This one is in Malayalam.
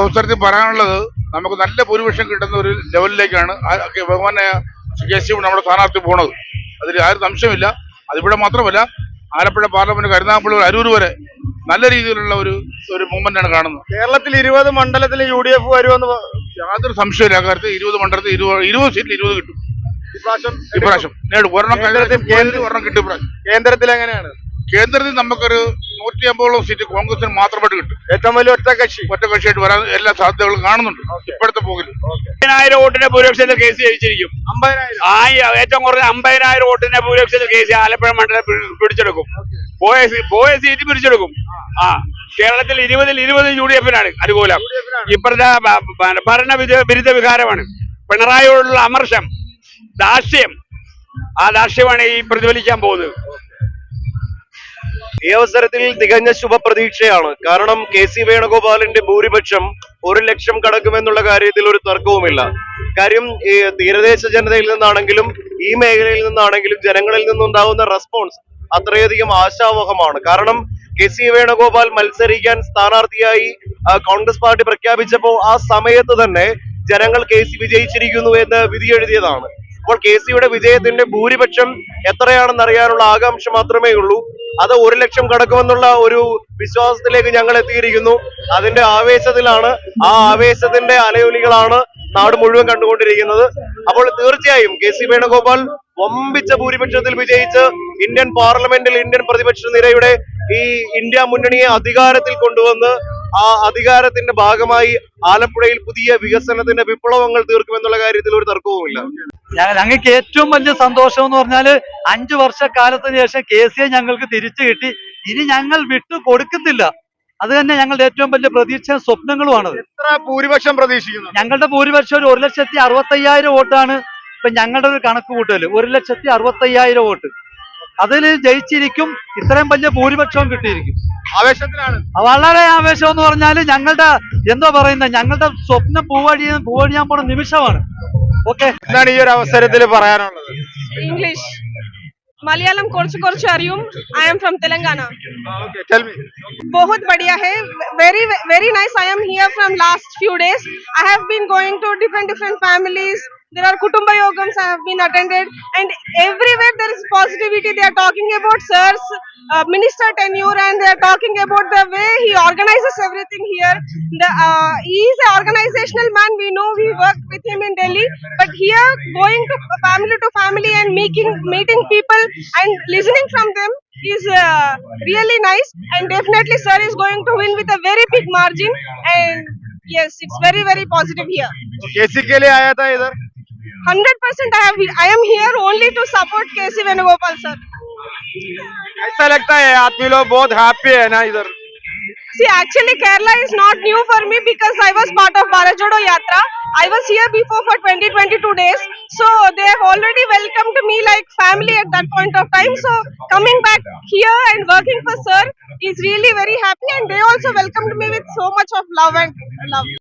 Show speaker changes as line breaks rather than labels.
അവസരത്തിൽ പറയാനുള്ളത് നമുക്ക് നല്ല ഭൂരിപക്ഷം കിട്ടുന്ന ഒരു ലെവലിലേക്കാണ്. ബഹുമാനായ കെ സി നമ്മുടെ സ്ഥാനാർത്ഥി പോണത്. അതിൽ ആരും സംശയമില്ല. അതിവിടെ മാത്രമല്ല ആലപ്പുഴ പാർലമെന്റ് കരുനാഗപ്പള്ളി അരൂർ വരെ നല്ല രീതിയിലുള്ള ഒരു ഒരു മൂവ്മെന്റ് ആണ് കാണുന്നത്.
കേരളത്തിൽ ഇരുപത് മണ്ഡലത്തിൽ യു ഡി എഫ് വരുമെന്ന്
യാതൊരു സംശയമില്ല അക്കാര്യത്തിൽ ഇരുപത് മണ്ഡലത്തിൽ ഇരുപത് ഇരുപത് സീറ്റിൽ ഇരുപത് കിട്ടും.
ഇപ്രാവശ്യം
ഇപ്രാവശ്യം. നേടും ഒരെണ്ണം
കേന്ദ്രത്തിൽ
കഴിഞ്ഞ കേന്ദ്രത്തിൽ ഒരെണ്ണം കിട്ടും ഇപ്രാവശ്യം.
കേന്ദ്രത്തിൽ എങ്ങനെയാണ്?
കേന്ദ്രത്തിൽ നമുക്കൊരു നൂറ്റി അമ്പതോളം സീറ്റ് കോൺഗ്രസിന് മാത്രമായിട്ട് കിട്ടും.
ഏറ്റവും വലിയ ഒറ്റ കക്ഷി.
ഒറ്റ കക്ഷിയായിട്ട് വരാൻ എല്ലാ സാധ്യതകളും കാണുന്നുണ്ട്. ഇപ്പോഴത്തെ പോകില്ല
അമ്പതിനായിരം വോട്ടിന്റെ ഭൂരിപക്ഷത്തിൽ കേസ് ജയിച്ചിരിക്കും.
അമ്പതിനായിരം.
ആ ഏറ്റവും കുറഞ്ഞ അമ്പതിനായിരം വോട്ടിന്റെ ഭൂരിപക്ഷത്തിൽ കേസ് ആലപ്പുഴ മണ്ഡലം പിടിച്ചെടുക്കും. പോയ സീറ്റ് പിടിച്ചെടുക്കും. ആ. കേരളത്തിൽ ഇരുപതിൽ ഇരുപത് യു ഡി എഫിനാണ് അനുകൂലം. ഇപ്പോഴത്തെ ഭരണ വിരുദ്ധ വിരുദ്ധ വികാരമാണ്. പിണറായിയോടുള്ള അമർഷം ദാസ്യം ആ ദാസ്യമാണ് ഈ പ്രതിഫലിക്കാൻ പോകുന്നത്.
ഈ അവസരത്തിൽ തികഞ്ഞ ശുഭപ്രതീക്ഷയാണ്. കാരണം കെ സി വേണുഗോപാലിന്റെ ഭൂരിപക്ഷം ഒരു ലക്ഷം കടക്കുമെന്നുള്ള കാര്യത്തിൽ ഒരു തർക്കവുമില്ല. കാര്യം ഈ തീരദേശ ജനതയിൽ നിന്നാണെങ്കിലും ഈ മേഖലയിൽ നിന്നാണെങ്കിലും ജനങ്ങളിൽ നിന്നുണ്ടാകുന്ന റെസ്പോൺസ് അത്രയധികം ആശാവഹമാണ്. കാരണം കെ സി വേണുഗോപാൽ മത്സരിക്കാൻ സ്ഥാനാർത്ഥിയായി കോൺഗ്രസ് പാർട്ടി പ്രഖ്യാപിച്ചപ്പോൾ ആ സമയത്ത് തന്നെ ജനങ്ങൾ കെ സി വിജയിച്ചിരിക്കുന്നു എന്ന് വിധിയെഴുതിയതാണ് അപ്പോൾ കെ സിയുടെ വിജയത്തിന്റെ ഭൂരിപക്ഷം എത്രയാണെന്ന് അറിയാനുള്ള ആകാംക്ഷ മാത്രമേ ഉള്ളൂ. അത് ഒരു ലക്ഷം കടക്കുമെന്നുള്ള ഒരു വിശ്വാസത്തിലേക്ക് ഞങ്ങൾ എത്തിയിരിക്കുന്നു. അതിന്റെ ആവേശത്തിലാണ് ആ ആവേശത്തിന്റെ അലയൊലികളാണ് നാട് മുഴുവൻ കണ്ടുകൊണ്ടിരിക്കുന്നത്. അപ്പോൾ തീർച്ചയായും കെ സി വേണുഗോപാൽ വമ്പിച്ച ഭൂരിപക്ഷത്തിൽ വിജയിച്ച് ഇന്ത്യൻ പാർലമെന്റിൽ ഇന്ത്യൻ പ്രതിപക്ഷ നിരയുടെ ഈ ഇന്ത്യ മുന്നണിയെ അധികാരത്തിൽ കൊണ്ടുവന്ന് ആ അധികാരത്തിന്റെ ഭാഗമായി ആലപ്പുഴയിൽ പുതിയ വികസനത്തിന്റെ വിപ്ലവങ്ങൾ തീർക്കുമെന്നുള്ള കാര്യത്തിൽ ഒരു തർക്കവുമില്ല.
ഞങ്ങൾക്ക് ഏറ്റവും വലിയ സന്തോഷം എന്ന് പറഞ്ഞാൽ അഞ്ചു വർഷക്കാലത്തിന് ശേഷം കെ സി ഞങ്ങൾക്ക് തിരിച്ചു കിട്ടി. ഇനി ഞങ്ങൾ വിട്ടു കൊടുക്കുന്നില്ല. അത് തന്നെ ഞങ്ങളുടെ ഏറ്റവും വലിയ പ്രതീക്ഷ സ്വപ്നങ്ങളുമാണ്
എത്ര ഭൂരിപക്ഷം പ്രതീക്ഷിക്കുന്നു?
ഞങ്ങളുടെ ഭൂരിപക്ഷം ഒരു ഒരു ലക്ഷത്തി അറുപത്തയ്യായിരം വോട്ടാണ് ഇപ്പൊ ഞങ്ങളുടെ ഒരു കണക്ക് കൂട്ടൽ ഒരു ലക്ഷത്തി അറുപത്തയ്യായിരം വോട്ട്. അതിൽ ജയിച്ചിരിക്കും ഇത്രയും വലിയ ഭൂരിപക്ഷവും കിട്ടിയിരിക്കും.
ആവേശത്തിലാണ്
വളരെ ആവേശം എന്ന് പറഞ്ഞാല് ഞങ്ങളുടെ എന്താ പറയുന്നത് ഞങ്ങളുടെ സ്വപ്നം പൂവഴി പൂവഴിയാൻ പോണ നിമിഷമാണ് ഓക്കെ
എന്താണ് ഈ ഒരു അവസരത്തിൽ പറയാനുള്ളത്
English. मलयालम कोर्स कोर्स അറിയും I am from Telangana.
Okay, tell me.
बहुत बढ़िया है very very nice I am here from last few days I have been going to different different families there are kutumba yogams I have been attended and everywhere there is positivity they are talking about sir's uh, minister tenure and they are talking about the way he organizes everything here the uh, he is an organizational man we know we worked with him in Delhi but here going to family to family and meeting meeting people and listening from them is uh, really nice and definitely sir is going to win with a very big margin and yes it's very very positive here
केसी के लिए आया था इधर
100% i have i am here only to support kc venugopal sir
ऐसा लगता है आदमी लोग बहुत हैप्पी है ना इधर
see actually kerala is not new for me because i was part of bharat jodo yatra i was here before for 20 22 days so they have already welcomed me like family at that point of time so coming back here and working for sir is really very happy and they also welcomed me with so much of love and love